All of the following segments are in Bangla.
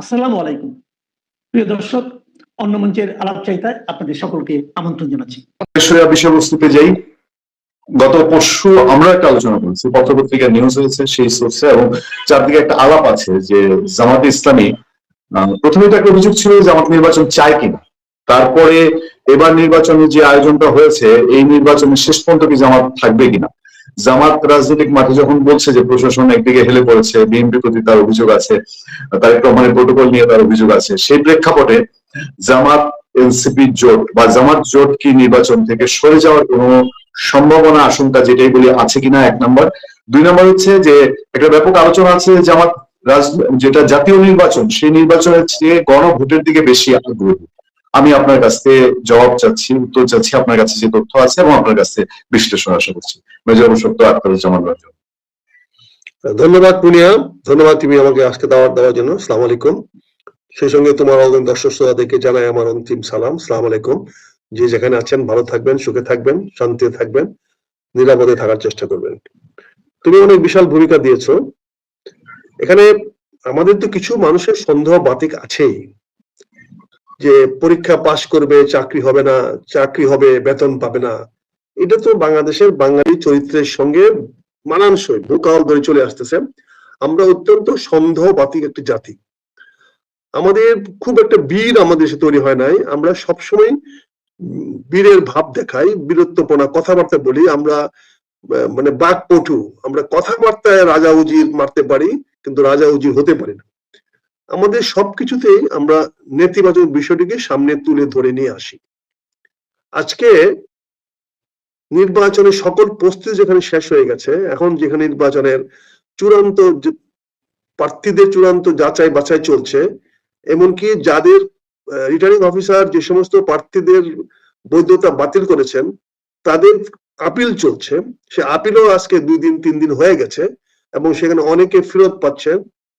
আসসালামু আলাইকুম। প্রিয় দর্শক, অন্য মঞ্চের আলাপ চাইতায় আপনাদের সকলকে আমন্ত্রণ জানাচ্ছি। বিষয়বস্তুতে যাই। গত পরশু আমরা একটা আলোচনা করেছি। পত্রপত্রিকা নিউজ হয়েছে, সেই সোর্সে এবং চারদিকে একটা আলাপ আছে যে জামাত ইসলামী প্রথমে তো একটা অভিযোগ ছিল জামাত নির্বাচন চায় কিনা। তারপরে এবার নির্বাচনে যে আয়োজনটা হয়েছে, এই নির্বাচনের শেষ পর্যন্ত কি জামাত থাকবে কিনা? জামাত রাজনৈতিক মাঠে যখন বলছে যে প্রশাসন একদিকে হেলে পড়েছে, বিএনপি প্রতি তার অভিযোগ আছে, তারেক রহমানের প্রোটোকল নিয়ে তার অভিযোগ আছে, সেই প্রেক্ষাপটে জামাত এনসিপি জোট বা জামাত জোট কি নির্বাচন থেকে সরে যাওয়ার কোনো সম্ভাবনা, আশঙ্কা যেটাই বলি আছে কিনা এক নম্বর। দুই নম্বর হচ্ছে যে একটা ব্যাপক আলোচনা আছে জামাত রাজ যেটা জাতীয় নির্বাচন, সেই নির্বাচনের চেয়ে গণভোটের দিকে বেশি আগ্রহী। আমি আপনার কাছ থেকে জবাব চাচ্ছি, উত্তর চাচ্ছি, আপনার কাছে যে তথ্য আছে এবং আপনার কাছে বিশ্লেষণ আশা করছি। মেজর সত্য, আখতারুজ্জামান রাজু ধন্যবাদ, পুনিয়া। ধন্যবাদ তুমি আমাকে আজকে দাওয়াত দেওয়ার জন্য। সালাম আলাইকুম। সেই সঙ্গে তোমার অগণ দর্শক শ্রোতাদেরকে জানাই আমার অন্তিম সালাম। সালাম আলাইকুম। যে যেখানে আছেন, ভালো থাকবেন, সুখে থাকবেন, শান্তিতে থাকবেন, নিরাপদে থাকার চেষ্টা করবেন। তুমি অনেক বিশাল ভূমিকা দিয়েছ। এখানে আমাদের তো কিছু মানুষের সন্দেহ বাতিক আছেই। যে পরীক্ষা পাশ করবে, চাকরি হবে না, চাকরি হবে, বেতন পাবে না। এটা তো বাংলাদেশের বাঙালি চরিত্রের সঙ্গে মানানসই ভূকাল ধরে চলে আসতেছে। আমরা অত্যন্ত সন্দেহ বাতিক একটি জাতি। আমাদের খুব একটা বীর আমাদের দেশে তৈরি হয় নাই। আমরা সবসময় বীরের ভাব দেখাই, বীরত্বপনা কথাবার্তা বলি। আমরা মানে বাকপটু। আমরা কথাবার্তায় রাজা উজির মারতে পারি, কিন্তু রাজা উজির হতে পারি না। আমাদের সবকিছুতেই আমরা নেতিবাচক বিষয়টিকে সামনে তুলে ধরে নিয়ে আসি। আজকে নির্বাচনের সকল প্রস্তুতি যেখানে শেষ হয়ে গেছে, এখন যেখানে নির্বাচনের চূড়ান্ত প্রার্থীদের চূড়ান্ত যাচাই বাছাই চলছে, এমনকি যাদের রিটার্নিং অফিসার যে সমস্ত প্রার্থীদের বৈধতা বাতিল করেছেন, তাদের আপিল চলছে। সে আপিলও আজকে দুই দিন, তিন দিন হয়ে গেছে এবং সেখানে অনেকে ফেরত পাচ্ছেন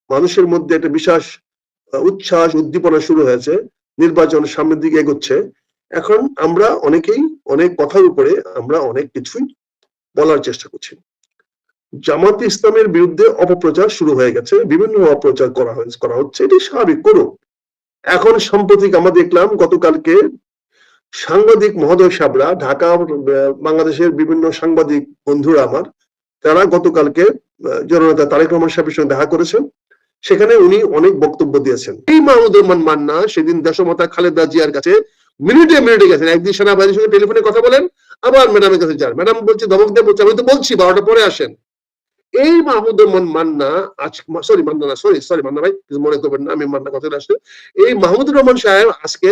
মানুষের মধ্যে একটা আহ, উচ্ছ্বাস উদ্দীপনা শুরু হয়েছে। নির্বাচন সামনের দিকে এগোচ্ছে। এখন আমরা অনেকেই অনেক কথার উপরে আমরা অনেক কিছুই বলার চেষ্টা করছি। জামাত ইসলামের বিরুদ্ধে অপপ্রচার শুরু হয়ে গেছে। বিভিন্ন অপপ্রচার করা হয়েছে করা হচ্ছে। এটি স্বাভাবিক করুক এখন সাম্প্রতিক আমরা দেখলাম গতকালকে সাংবাদিক মহোদয় সাবরা ঢাকা বাংলাদেশের বিভিন্ন সাংবাদিক বন্ধুরা আমার তারা গতকালকে জননেতা তারেক রহমান সাহেবের সঙ্গে দেখা করেছেন। সেখানে উনি অনেক বক্তব্য দিয়েছেন। এই মাহমুদ রহমান মান্না, সেদিন দেশমাতা খালেদা জিয়ার কাছে মিনিটে মিনিটে গেছেন। একদিন সেনাবাহিনীর সঙ্গে টেলিফোনে কথা বলেন, আবার ম্যাডামের কাছে যান। ম্যাডাম বলছে, ধমক বলছে, আমি তো বলছি বারোটা পরে আসেন। এই মাহমুদ রহমান মান্না, আজ সরি মান্না না সরি সরি মান্না ভাই, কিছু মনে করবেন না, আমি মান্না কথা আসলে। এই মাহমুদুর রহমান সাহেব আজকে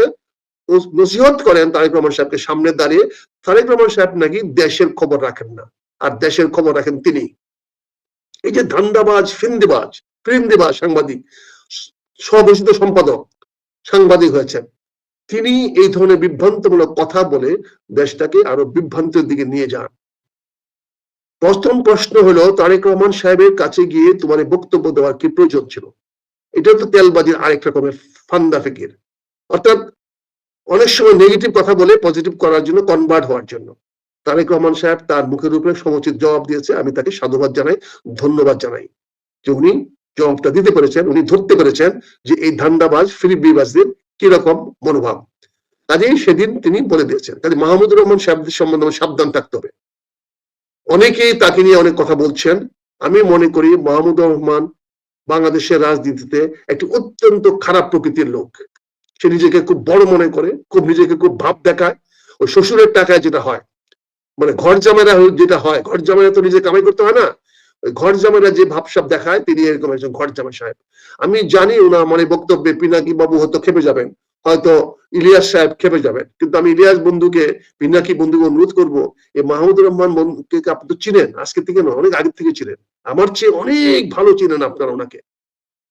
নসিহত করেন তারেক রহমান সাহেবকে সামনে দাঁড়িয়ে। তারেক রহমান সাহেব নাকি দেশের খবর রাখেন না, আর দেশের খবর রাখেন তিনি। এই যে ধান্দাবাজ, ফিন্দিবাজ ফিন্দিবাজ সাংবাদিক। স্বঘোষিত সম্পাদক, সাংবাদিক হয়েছেন। তিনি এই ধরনের বিভ্রান্তমূলক কথা বলে দেশটাকে আরও বিভ্রান্তের দিকে নিয়ে যান। প্রথম প্রশ্ন হলো, তারেক রহমান সাহেবের কাছে গিয়ে তোমার বক্তব্য দেওয়ার কি প্রয়োজন ছিল? এটা তো তেলবাজির আরেক রকমের ফান্দা ফিকির। অর্থাৎ অনেক সময় নেগেটিভ কথা বলে পজিটিভ করার জন্য কনভার্ট হওয়ার জন্য। তারেক রহমান সাহেব তার মুখের উপরে সমুচিত জবাব দিয়েছে, আমি তাকে সাধুবাদ জানাই, ধন্যবাদ জানাই। যে উনি জবাবটা দিতে পেরেছেন, উনি ধরতে পেরেছেন যে এই ধান্দাবাজ ফিলিপিবাজদের কীরকম মনোভাব। কাজেই সেদিন তিনি বলে দিয়েছেন কাজে মাহমুদুর রহমান সাহেবদের সম্বন্ধে সাবধান থাকতে হবে। অনেকেই তাকে নিয়ে অনেক কথা বলছেন। আমি মনে করি মাহমুদুর রহমান বাংলাদেশের রাজনীতিতে একটি অত্যন্ত খারাপ প্রকৃতির লোক। সে নিজেকে খুব বড় মনে করে, খুব নিজেকে খুব ভাব দেখায়। ওই শ্বশুরের টাকায় যেটা হয় মানে ঘর জামাইরা যেটা হয়, ঘর জামাইরা তো নিজে কামাই করতে হয় না ঘর জামাইরা যে ভাবসাব দেখায়, তিনি এরকম একজন ঘর জামাই সাহেব। আমি জানি ওনার মানে বক্তব্যে পিনাকি বাবু হয়তো খেপে যাবেন, হয়তো ইলিয়াস সাহেব খেপে যাবেন, কিন্তু আমি ইলিয়াস বন্ধুকে, পিনাকি বন্ধুকে অনুরোধ করব এই মাহমুদুর রহমান বন্ধুকে আপনি তো চিনেন? আজকে থেকে নয়, অনেক আগে থেকে ছিলেন আমার চেয়ে অনেক ভালো চিনেন আপনারা ওনাকে।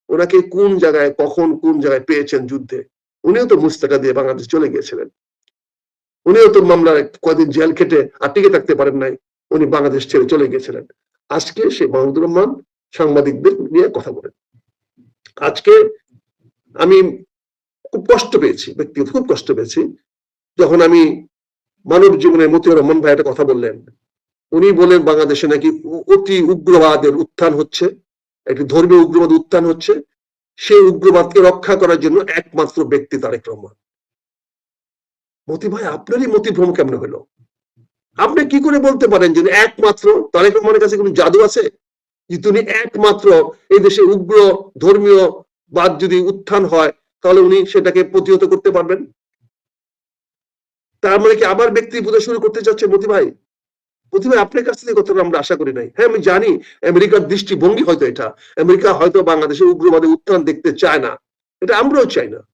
ওনাকে কোন জায়গায়, কখন, কোন জায়গায় পেয়েছেন যুদ্ধে? উনিও তো মুস্তাকা দিয়ে বাংলাদেশ চলে গিয়েছিলেন। উনিও তো মামলায় কয়দিন জেল খেটে আর টিকে থাকতে পারেন নাই, উনি বাংলাদেশ ছেড়ে চলে গিয়েছিলেন। আজকে সে মাহমুদুর রহমান সাংবাদিকদের নিয়ে কথা বলেন। আজকে আমি খুব কষ্ট পেয়েছি, ব্যক্তিগত খুব কষ্ট পেয়েছি। যখন আমি মানব জীবনে মতিউর রহমান ভাই একটা কথা বললেন, উনি বলেন বাংলাদেশে নাকি অতি উগ্রবাদের উত্থান হচ্ছে, একটি ধর্মীয় উগ্রবাদ উত্থান হচ্ছে। সেই উগ্রবাদকে রক্ষা করার জন্য একমাত্র ব্যক্তি তারেক রহমান। মতি ভাই, আপনারই মতিভ্রম কেমন হলো? আপনি কি করে বলতে পারেন যে একমাত্র? তারেক রহমানের কাছে কোনো জাদু আছে? যে তিনি একমাত্র এই দেশে উগ্র, ধর্মীয় বাদ যদি উত্থান হয়, তাহলে উনি সেটাকে প্রতিহত করতে পারবেন? তার মানে কি আবার ব্যক্তি পূজা শুরু করতে চাচ্ছে মতি ভাই? মতি ভাই, আপনার কাছ থেকে কথাটা আমরা আশা করি নাই। হ্যাঁ আমি জানি আমেরিকার দৃষ্টিভঙ্গি হয়তো এটা। আমেরিকা হয়তো বাংলাদেশে উগ্রবাদে উত্থান দেখতে চায় না। এটা আমরাও চাই না।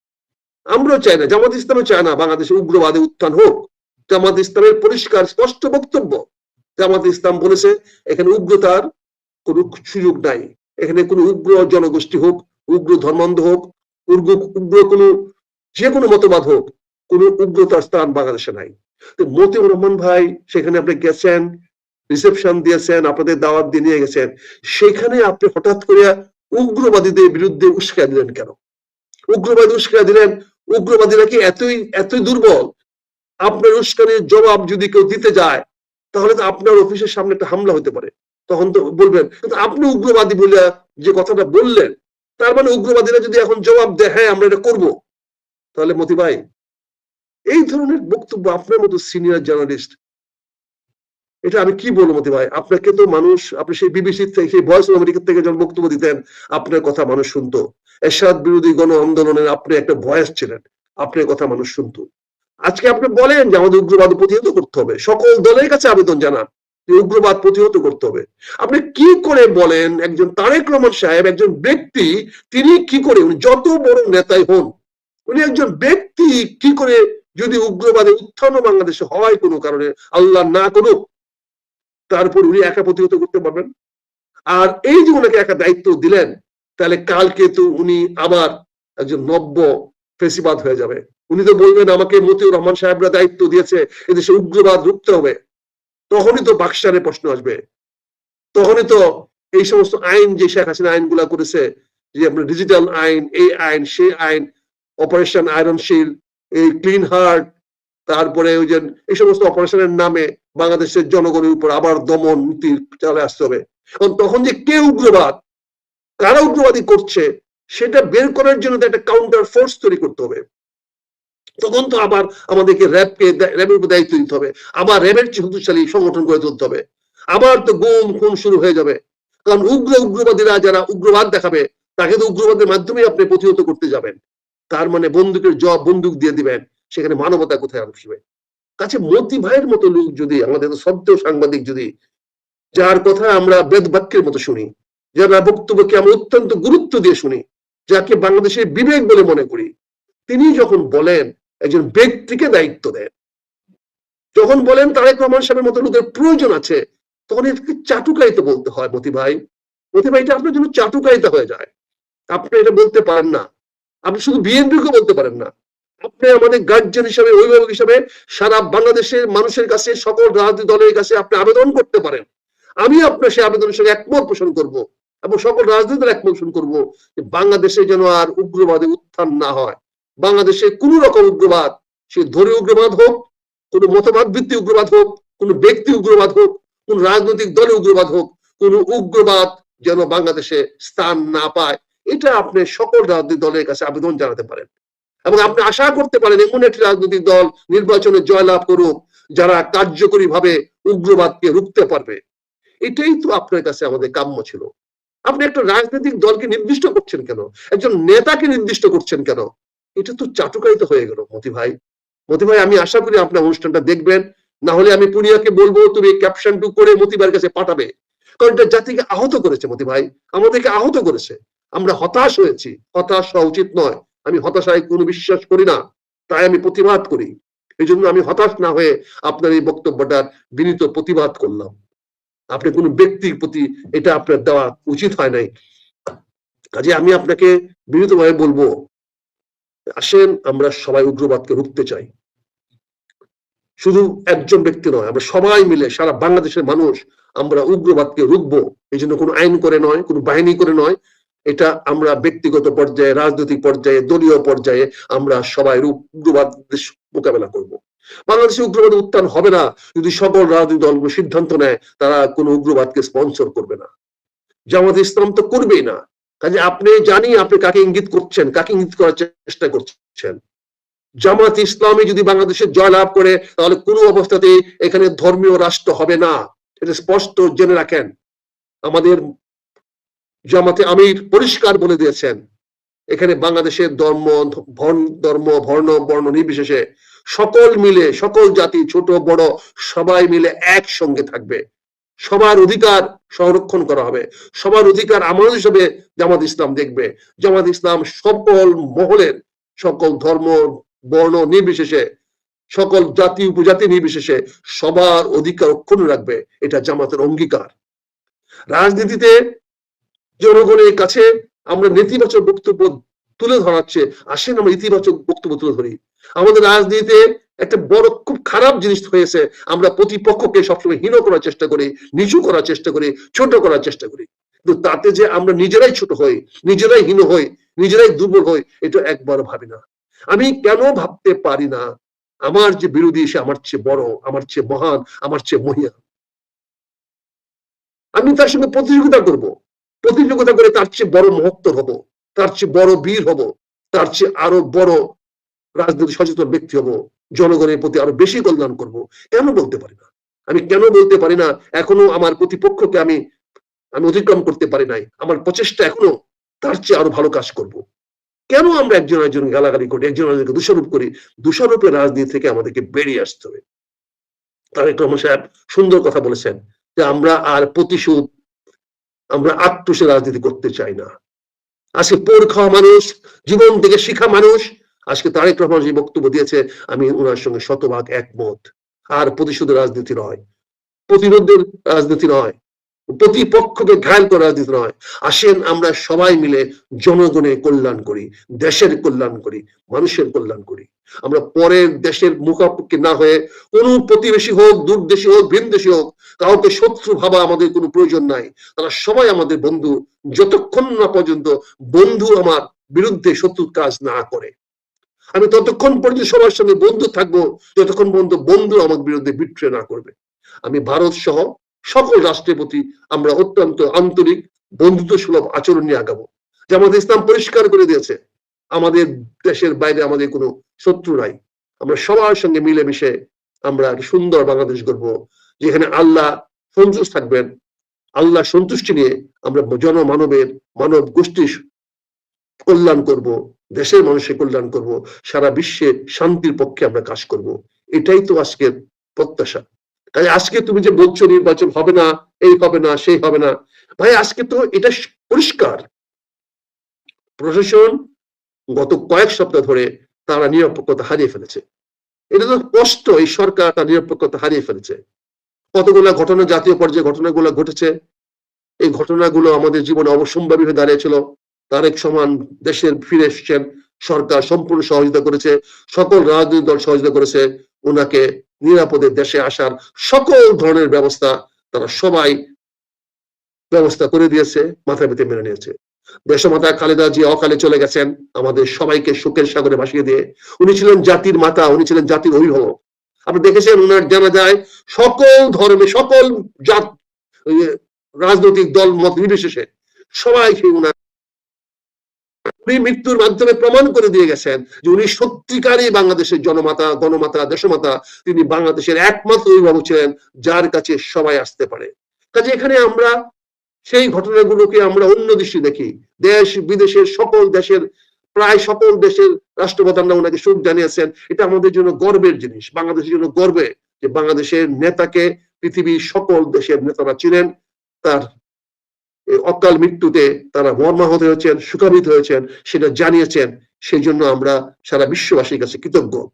আমরাও চাই না। জামাত ইসলামও চায় না বাংলাদেশে উগ্রবাদে উত্থান হোক। জামাত ইসলামের পরিষ্কার, স্পষ্ট বক্তব্য। জামাত ইসলাম বলেছে, এখানে উগ্রতার কোন সুযোগ নাই। এখানে কোনো উগ্র জনগোষ্ঠী হোক, উগ্র ধর্মান্ধ হোক, উগ্র উগ্র কোনো, যে কোনো মতবাদ হোক, কোন উগ্রতার স্থান বাংলাদেশে নাই। তো মতিউর রহমান ভাই, সেখানে আপনি গেছেন, রিসেপশন দিয়েছেন, আপনাদের দাওয়াত দিয়ে নিয়ে গেছেন। সেখানে আপনি হঠাৎ করে উগ্রবাদীদের বিরুদ্ধে উস্কা দিলেন কেন? উগ্রবাদী উস্কা দিলেন, উগ্রবাদীরা কি এতই এতই দুর্বল আপনার উস্কানির জবাব যদি কেউ দিতে যায়, তাহলে তো আপনার অফিসের সামনে একটা হামলা হতে পারে। তখন তো বলবেন, কিন্তু আপনি উগ্রবাদী বলে যে কথাটা বললেন, তার মানে উগ্রবাদীরা যদি এখন জবাব দেয় হ্যাঁ আমরা এটা করব। তাহলে মতি ভাই, এই ধরনের বক্তব্য আপনার মতো সিনিয়র জার্নালিস্ট, এটা আমি কি বলব মতি ভাই? আপনাকে তো মানুষ, আপনি সেই বিবিসি থেকে, সেই ভয়েস আমেরিকা থেকে যখন বক্তব্য দিতেন, আপনার কথা মানুষ শুনতো। এরশাদ বিরোধী গণ আন্দোলনের আপনি একটা ভয়েস ছিলেন, আপনার কথা মানুষ শুনতো। আজকে আপনি বলেন যে আমাদের উগ্রবাদ প্রতিহত করতে হবে। সকল দলের কাছে আবেদন জানান উগ্রবাদ প্রতিহত করতে হবে। আপনি কি করে বলেন একজন তারেক রহমান সাহেব, একজন ব্যক্তি, তিনি কি করে, উনি যত বড় নেতাই হন, উনি একজন ব্যক্তি কি করে যদি উগ্রবাদে উত্থান বাংলাদেশে হয় কোনো কারণে, আল্লাহ না করুক, তারপর উনি একা প্রতিহত করতে পারবেন? আর এই যে ওনাকে একা দায়িত্ব দিলেন, তাহলে কালকে তো উনি আবার একজন নব্য ফেসিবাদ হয়ে যাবে। উনি তো বলবেন আমাকে মতিউর রহমান সাহেবরা দায়িত্ব দিয়েছে এদেশে উগ্রবাদ রুখতে হবে। তখনই তো বাক্সারে প্রশ্ন আসবে। তখনই তো এই সমস্ত আইন যে শেখ হাসিনা আইনগুলা করেছে, যে আপনার ডিজিটাল আইন, এই আইন, সেই আইন, অপারেশন আয়রন শিল এই ক্লিন হার্ট, তারপরে ওই যে এই সমস্ত অপারেশনের নামে বাংলাদেশের জনগণের উপর আবার দমন নীতি চালে আসতে হবে। এবং তখন যে কে উগ্রবাদ, কারা উগ্রবাদী করছে, সেটা বের করার জন্য একটা কাউন্টার ফোর্স তৈরি করতে হবে। তখন তো আবার আমাদেরকে র্যাবকে র্যাবের উপর দায়িত্ব দিতে হবে। আবার র্যাবের শক্তিশালী সংগঠন করে তুলতে হবে। আবার তো গুম, খুন শুরু হয়ে যাবে। কারণ উগ্র উগ্রবাদীরা যারা উগ্রবাদ দেখাবে, তাকে তো উগ্রবাদের মাধ্যমে আপনি প্রতিহত করতে যাবেন। তার মানে বন্দুকের জব বন্দুক দিয়ে দিবেন, সেখানে মানবতা কোথায় আসবে? কাছে মতি ভাইয়ের মতো লোক যদি, আমাদের সত্ত্বেও সাংবাদিক যদি, যার কথা আমরা বেদ বাক্যের মতো শুনি, যারা বক্তব্যকে আমরা অত্যন্ত গুরুত্ব দিয়ে শুনি, যাকে বাংলাদেশের বিবেক বলে মনে করি, তিনি যখন বলেন একজন ব্যক্তিকে দায়িত্ব দেন। যখন বলেন তারেক রহমান সাহেবের মতো লোকের প্রয়োজন আছে, তখন এটাকে চাটুকারিতা বলতে হয়, মতি ভাই। মতি ভাই, এটা আপনার জন্য চাটুকারিতা হয়ে যায়। আপনি এটা বলতে পারেন না। আপনি শুধু বিএনপিকে বলতে পারেন না। আপনি আমাদের গার্জিয়ান হিসাবে, অভিভাবক হিসাবে সারা বাংলাদেশের মানুষের কাছে, সকল রাজনৈতিক দলের কাছে আপনি আবেদন করতে পারেন। আমি আপনার সেই আবেদনের সঙ্গে একমত পোষণ করব এবং সকল রাজনৈতিক দল একমত পোষণ করব বাংলাদেশে যেন আর উগ্রবাদে উত্থান না হয়। বাংলাদেশে কোন রকম উগ্রবাদ, সে ধর্মীয় উগ্রবাদ হোক, কোন মতবাদ ভিত্তিক উগ্রবাদ হোক, কোন ব্যক্তি উগ্রবাদ হোক, কোন রাজনৈতিক দলের উগ্রবাদ হোক, কোন উগ্রবাদ যেন বাংলাদেশে স্থান না পায়। এটা আপনি সকল রাজনৈতিক দলের কাছে আবেদন জানাতে পারেন। এবং আপনি আশা করতে পারেন এমন একটি রাজনৈতিক দল নির্বাচনে জয়লাভ করুক, যারা কার্যকরী ভাবে উগ্রবাদকে রুখতে পারবে। এটাই তো আপনার কাছে আমাদের কাম্য ছিল। আপনি একটা রাজনৈতিক দলকে নির্দিষ্ট করছেন কেন? একজন নেতাকে নির্দিষ্ট করছেন কেন? এটা তো চাটুকারিত হয়ে গেল, মতি ভাই। মতি ভাই, আমি আশা করি আপনার অনুষ্ঠানটা দেখবেন। না হলে আমি পুনিয়াকে বলব, তুমি ক্যাপশন টু করে মতিবার কাছে পাঠাবে। কারণ এটা জাতিকে আহত করেছে মতি ভাই, আমাদেরকে আহত করেছে। আমরা হতাশ হয়েছি। হতাশ হওয়া উচিত নয়। আমি হতাশায় কোনো বিশ্বাস করি না, তাই আমি প্রতিবাদ করি। এই জন্য আমি হতাশ না হয়ে আপনার এই বক্তব্যটার বিনীত প্রতিবাদ করলাম। আপনি কোনো ব্যক্তির প্রতি এটা আপনার দেওয়া উচিত হয় নাই। কাজে আমি আপনাকে বিনীতভাবে বলব আসেন, আমরা সবাই উগ্রবাদকে রুখতে চাই। শুধু একজন ব্যক্তি নয়, আমরা সবাই মিলে, সারা বাংলাদেশের মানুষ, আমরা উগ্রবাদকে রুখবো। এই জন্য কোনো আইন করে নয়, কোনো বাহিনী করে নয়। এটা আমরা ব্যক্তিগত পর্যায়ে, রাজনৈতিক পর্যায়ে, দলীয় পর্যায়ে আমরা সবাই উগ্রবাদ মোকাবেলা করব। বাংলাদেশে উগ্রবাদ উত্থান হবে না। যদি সকল রাজনৈতিক দলগুলো সিদ্ধান্ত নেয়, তারা কোনো উগ্রবাদকে স্পন্সর করবে না। জামাত ইসলাম তো করবেই না। কাজে আপনি জানি আপনি কাকে ইঙ্গিত করছেন, কাকে ইঙ্গিত করার চেষ্টা করছেন। জামাত ইসলামী যদি বাংলাদেশে জয়লাভ করে, তাহলে কোনো অবস্থাতেই এখানে ধর্মীয় রাষ্ট্র হবে না। এটা স্পষ্ট, জেনে রাখেন। আমাদের জামাতে আমির পরিষ্কার বলে দিয়েছেন, এখানে বাংলাদেশের ধর্ম ধর্ম, বর্ণ বর্ণ নির্বিশেষে সকল মিলে, সকল জাতি, ছোট, বড়, সবাই মিলে একসঙ্গে থাকবে। সবার অধিকার সংরক্ষণ করা হবে। সবার অধিকার আমাদের হিসেবে জামাত ইসলাম দেখবে। জামাত ইসলাম সকল মহলের, সকল ধর্ম, বর্ণ নির্বিশেষে, সকল জাতি, উপজাতি নির্বিশেষে সবার অধিকার অক্ষুণ্ণ রাখবে। এটা জামাতের অঙ্গীকার। রাজনীতিতে জনগণের কাছে আমরা নেতিবাচক বক্তব্য তুলে ধরাচ্ছে আসেন আমরা ইতিবাচক বক্তব্য তুলে ধরি। আমাদের রাজনীতিতে একটা বড়, খুব খারাপ জিনিস হয়েছে। আমরা প্রতিপক্ষকে সবসময় হীন করার চেষ্টা করি, নিচু করার চেষ্টা করি, ছোট করার চেষ্টা করি। কিন্তু তাতে যে আমরা নিজেরাই ছোট হই, নিজেরাই হীন হই, নিজেরাই দুর্বল হই, এটা একবার ভাবি না। আমি কেন ভাবতে পারি না? আমার যে বিরোধী, সে আমার চেয়ে বড়, আমার চেয়ে মহান, আমার চেয়ে মহিয়া। আমি তার সঙ্গে প্রতিযোগিতা করব। প্রতিযোগিতা করে তার চেয়ে বড় মহত্ব হব, তার চেয়ে বড় বীর হব, তার চেয়ে আরও বড় রাজনীতি সচেতন ব্যক্তি হব। জনগণের প্রতি আরও বেশি কল্যাণ করব, কেন বলতে পারি না? আমি কেন বলতে পারি না? এখনও আমার প্রতিপক্ষকে আমি আমি অতিক্রম করতে পারি নাই। আমার প্রচেষ্টা এখনও তার চেয়ে আরও ভালো কাজ করব। কেন আমরা একজন একজন গালাগালি করি, একজন একজনকে দোষারোপ করি? দোষারোপের রাজনীতি থেকে আমাদেরকে বেরিয়ে আসতে হবে। তারেক রহমান সাহেব সুন্দর কথা বলেছেন যে আমরা আর প্রতিশোধ, আমরা আত্মসে রাজনীতি করতে চাই না। আজকে পোর খাওয়া মানুষ, জীবন থেকে শিখা মানুষ আজকে তারেক রহমান যে বক্তব্য দিয়েছে, আমি ওনার সঙ্গে শতভাগ একমত। আর প্রতিশোধের রাজনীতি নয়। প্রতিরোধের রাজনীতি নয়। প্রতিপক্ষকে ঘায়ল করার রাজনীতি নয়। আসেন আমরা সবাই মিলে জনগণের কল্যাণ করি, দেশের কল্যাণ করি, মানুষের কল্যাণ করি। আমরা পরের দেশের মুখাপক্ষি না হয়ে কোন প্রতিবেশী হোক, দূরদেশী হোক ভিন দেশে হোক, কাউকে শত্রু ভাবা আমাদের কোনো প্রয়োজন নাই। তারা সবাই আমাদের বন্ধু। যতক্ষণ না পর্যন্ত বন্ধু আমার বিরুদ্ধে শত্রু কাজ না করে। আমি ততক্ষণ পর্যন্ত সবার সঙ্গে বন্ধু থাকব, যতক্ষণ পর্যন্ত বন্ধু আমার বিরুদ্ধে বিট্রে না করবে। আমি ভারত সহ সকল রাষ্ট্রের প্রতি আমরা অত্যন্ত আন্তরিক বন্ধুত্ব সুলভ আচরণ নিয়ে আগাবো। যে আমাদের ইসলাম পরিষ্কার করে দিয়েছে, আমাদের দেশের বাইরে আমাদের কোনো শত্রু নাই। আমরা সবার সঙ্গে মিলেমিশে আমরা সুন্দর বাংলাদেশ গড়ব, যেখানে আল্লাহ সন্তুষ্ট থাকবেন। আল্লাহ সন্তুষ্টি নিয়ে আমরা জনমানবের, মানব গোষ্ঠীর কল্যাণ করব। দেশের মানুষের কল্যাণ করব, সারা বিশ্বে শান্তির পক্ষে আমরা কাজ করব। এটাই তো আজকের প্রত্যাশা। তাই আজকে তুমি যে বলছো নির্বাচন হবে না, এই হবে না, সেই হবে না, ভাই আজকে তো এটা পরিষ্কার। প্রশাসন গত কয়েক সপ্তাহ ধরে তারা নিরপেক্ষতা হারিয়ে ফেলেছে। এটা তো স্পষ্ট, এই সরকার তার নিরপেক্ষতা হারিয়ে ফেলেছে। কতগুলা ঘটনা, জাতীয় পর্যায়ে ঘটনাগুলো ঘটেছে, এই ঘটনাগুলো আমাদের জীবনে অবসম্ভাবী হয়ে দাঁড়িয়েছিল। তারেক সমান দেশের ফিরে এসছেন। সরকার সম্পূর্ণ সহযোগিতা করেছে। সকল রাজনৈতিক দল সহযোগিতা করেছে। ওনাকে নিরাপদে দেশে আসার সকল ধরনের ব্যবস্থা তারা সবাই ব্যবস্থা করে দিয়েছে মাথা পেতে মেনে নিয়েছে। দেশমাতা খালেদা জি অকালে চলে গেছেন আমাদের সবাইকে সুখের সাগরে ভাসিয়ে দিয়ে। উনি ছিলেন জাতির মাতা, উনি ছিলেন জাতির অভিভাবক। আপনি দেখেছেন উনার জানা যায় সকল ধর্মে, সকল জাত রাজনৈতিক দল, মত নির্বিশেষে সবাই সেই উনার উনি মৃত্যুর মাধ্যমে প্রমাণ করে দিয়ে গেছেন যে উনি সত্যিকারই বাংলাদেশের জনমাতা, গণমাতা, দেশমাতা। তিনি বাংলাদেশের একমাত্র অভিভাবক ছিলেন, যার কাছে সবাই আসতে পারে। কাজে এখানে আমরা সেই ঘটনাগুলোকে আমরা অন্য দৃষ্টি দেখি। দেশ, বিদেশের সকল দেশের, প্রায় সকল দেশের রাষ্ট্রপ্রধানরা ওনাকে সুখ জানিয়েছেন। এটা আমাদের জন্য গর্বের জিনিস। বাংলাদেশের জন্য গর্বে যে বাংলাদেশের নেতাকে পৃথিবীর সকল দেশের নেতারা ছিলেন, তার অকাল মৃত্যুতে তারা মর্মাহত হয়েছেন সুখাবিত হয়েছেন, সেটা জানিয়েছেন সেই জন্য আমরা সারা বিশ্ববাসীর কাছে কৃতজ্ঞ।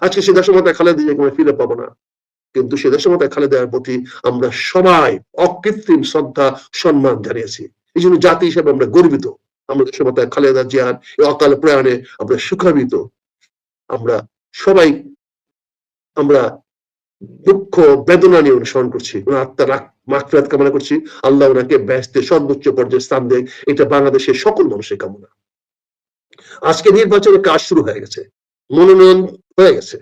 আজকে সে দেশমাতা খালেদা আমরা ফিরে পাবো না। কিন্তু সে দেশমাতা খালেদার প্রতি আমরা সবাই অকৃত্রিম শ্রদ্ধা, সম্মান জানিয়েছি। এই জন্য জাতি হিসেবে আমরা গর্বিত। আমরা দেশমাতা খালেদা জিয়ার এই অকাল প্রয়াণে আমরা সুখাবিত আমরা সবাই আমরা দুঃখ, বেদনা নিয়ে অনুসরণ করছি। ওনার আত্মার মাকফিরাত কামনা করছি। আল্লাহ ওনাকে ব্যস্তে সর্বোচ্চ পর্যায়ে স্থান দেয়। এটা বাংলাদেশের সকল মানুষের কামনা। আজকে নির্বাচনের কাজ শুরু হয়ে গেছে। মনোনয়ন হয়ে গেছে।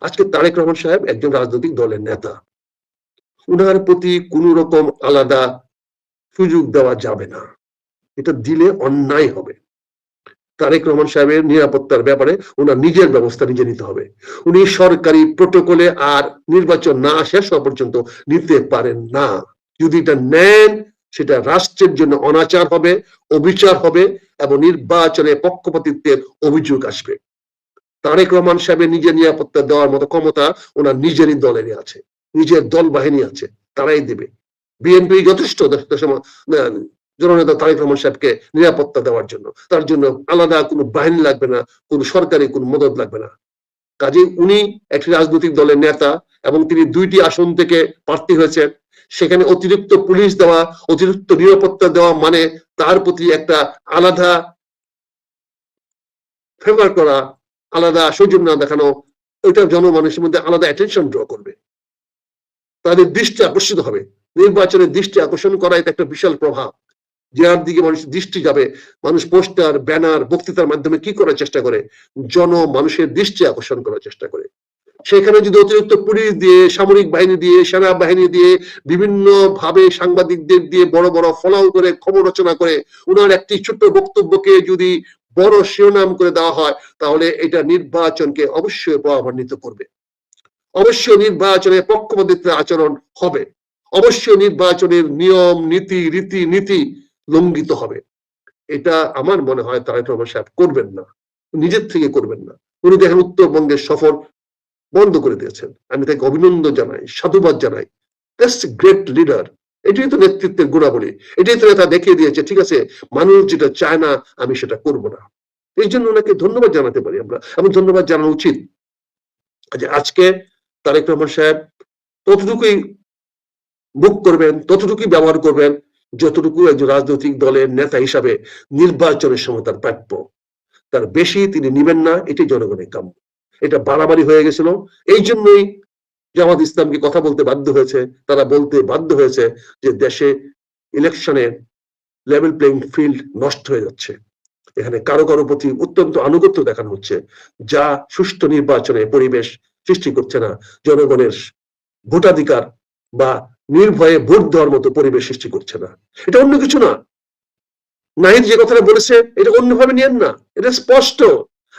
আজকে তারেক রহমান সাহেব একজন রাজনৈতিক দলের নেতা। উনার প্রতি কোন রকম আলাদা সুযোগ দেওয়া যাবে না। এটা দিলে অন্যায় হবে। তারেক রহমান সাহেবের নিরাপত্তার ব্যাপারে ওনার নিজের ব্যবস্থা নিজে নিতে হবে। উনি সরকারি প্রোটোকলে আর নির্বাচন না শেষ হওয়া পর্যন্ত নিতে পারেন না। যদি এটা নেন, সেটা রাষ্ট্রের জন্য অনাচার হবে, অবিচার হবে এবং নির্বাচনে পক্ষপাতিত্বের অভিযোগ আসবে। তারেক রহমান সাহেবের নিজের নিরাপত্তা দেওয়ার মতো ক্ষমতা ওনার নিজেরই দলেরই আছে। নিজের দল বাহিনী আছে, তারাই দেবে। বিএনপি যথেষ্ট জননেতা তারেক রহমান সাহেবকে নিরাপত্তা দেওয়ার জন্য। তার জন্য আলাদা কোনো বাহিনী লাগবে না, কোনো সরকারি কোনো মদত লাগবে না। কাজে উনি একটি রাজনৈতিক দলের নেতা এবং তিনি দুইটি আসন থেকে প্রার্থী হয়েছেন। সেখানে অতিরিক্ত পুলিশ দেওয়া, অতিরিক্ত নিরাপত্তা দেওয়া মানে তার প্রতি একটা আলাদা ফেভার করা, আলাদা সৌজন্য দেখানো, ওইটা জনমানুষের মধ্যে আলাদা অ্যাটেনশন ড্র করবে। তাদের দৃষ্টি আকর্ষিত হবে। নির্বাচনের দৃষ্টি আকর্ষণ করা এটা একটা বিশাল প্রভাব। যার দিকে মানুষের দৃষ্টি যাবে, মানুষ পোস্টার, ব্যানার, বক্তৃতার মাধ্যমে কি করার চেষ্টা করে? জন মানুষের দৃষ্টি আকর্ষণ করার চেষ্টা করে। সেখানে যদি অতিরিক্ত পুলিশ দিয়ে, সামরিক বাহিনী দিয়ে সেনা বাহিনী দিয়ে বিভিন্ন ভাবে সাংবাদিকদের দিয়ে বড় বড় ফলাও করে, খবর রচনা করে, উনার একটি ছোট্ট বক্তব্যকে যদি বড় শিরোনাম করে দেওয়া হয়, তাহলে এটা নির্বাচনকে অবশ্যই প্রভাবান্বিত করবে। অবশ্যই নির্বাচনে পক্ষপাতিত্বের আচরণ হবে। অবশ্যই নির্বাচনের নিয়ম, নীতি, রীতি, নীতি লঙ্ঘিত হবে। এটা আমার মনে হয় তারেক রহমান সাহেব করবেন না। নিজের থেকে করবেন না। উনি দেখেন উত্তরবঙ্গের সফর বন্ধ করে দিয়েছেন। আমি তাকে অভিনন্দন জানাই, সাধুবাদ জানাই। গ্রেট লিডার এটাই তো নেতৃত্বের গুণাবলী। এটাই তো নেতা দেখিয়ে দিয়েছে, ঠিক আছে? মানুষ যেটা চায় না, আমি সেটা করব না। এই জন্য ওনাকে ধন্যবাদ জানাতে পারি আমরা। এবং ধন্যবাদ জানানো উচিত যে আজকে তারেক রহমান সাহেব ততটুকুই বুক করবেন, ততটুকুই ব্যবহার করবেন যতটুকু একজন রাজনৈতিক দলের নেতা হিসাবে নির্বাচনের সময় তার প্রাপ্য, তার বেশি তিনি নিবেন না এটাই জনগণের কাম্য। এটা বাড়াবাড়ি হয়ে গেছিল। এই জন্যই জামাত ইসলামকে কথা বলতে বাধ্য হয়েছে। তারা বলতে বাধ্য হয়েছে যে দেশে ইলেকশনের লেভেল প্লেইং ফিল্ড নষ্ট হয়ে যাচ্ছে। এখানে কারও কারও প্রতি অত্যন্ত আনুগত্য দেখানো হচ্ছে, যা সুষ্ঠু নির্বাচনে পরিবেশ সৃষ্টি করছে না। জনগণের ভোটাধিকার বা নির্ভয়ে ভোট দেওয়ার মতো পরিবেশ সৃষ্টি করছে না। এটা অন্য কিছু না। নাহিদ যে কথাটা বলেছে, এটা অন্যভাবে নিয়েন না। এটা স্পষ্ট।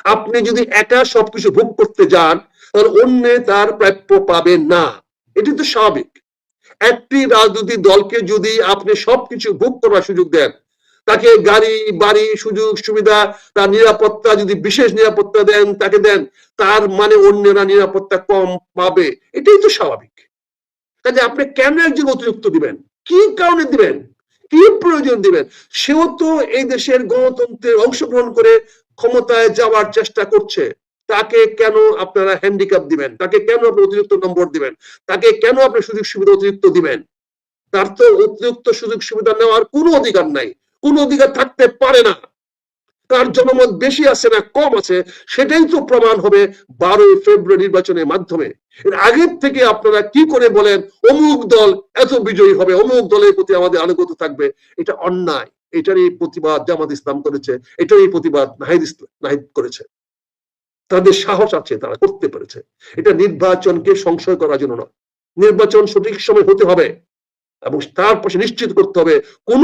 আপনি যদি একা সবকিছু ভোগ করতে যান, তাহলে অন্যে তার প্রাপ্য পাবেন না। এটি তো স্বাভাবিক। একটি রাজনৈতিক দলকে যদি আপনি সবকিছু ভোগ করার সুযোগ দেন, তাকে গাড়ি, বাড়ি, সুযোগ, সুবিধা, তার নিরাপত্তা, যদি বিশেষ নিরাপত্তা দেন, তাকে দেন, তার মানে অন্যরা নিরাপত্তা কম পাবে। এটাই তো স্বাভাবিক। কাজে আপনি কেন একজন অতিরিক্ত দিবেন? কি কারণে দিবেন? কি প্রয়োজন দিবেন? সেও তো এই দেশের গণতন্ত্রের অংশগ্রহণ করে ক্ষমতায় যাওয়ার চেষ্টা করছে। তাকে কেন আপনারা হ্যান্ডিক্যাপ দিবেন? তাকে কেন আপনি অতিরিক্ত নম্বর দিবেন? তাকে কেন আপনি সুযোগ সুবিধা অতিরিক্ত দিবেন? তার তো অতিরিক্ত সুযোগ সুবিধা নেওয়ার কোনো অধিকার নাই। কোনো অধিকার থাকতে পারে না। তার জনমত বেশি আছে না কম আছে, সেটাই তো প্রমাণ হবে বারোই ফেব্রুয়ারি নির্বাচনের মাধ্যমে। এর আগের থেকে আপনারা কি করে বলেন, অমুক দল এত বিজয়ী হবে, অমুক দলের প্রতি আমাদের আনুগত থাকবে? এটা অন্যায়। এটারই প্রতিবাদ জামাত ইসলাম করেছে, এটারই প্রতিবাদ নাহিদ ইসলাম নাহিদ করেছে। তাদের সাহস আছে, তারা করতে পেরেছে। এটা নির্বাচনকে সংশয় করার জন্য নয়। নির্বাচন সঠিক সময় হতে হবে এবং তার পাশে নিশ্চিত করতে হবে, কোন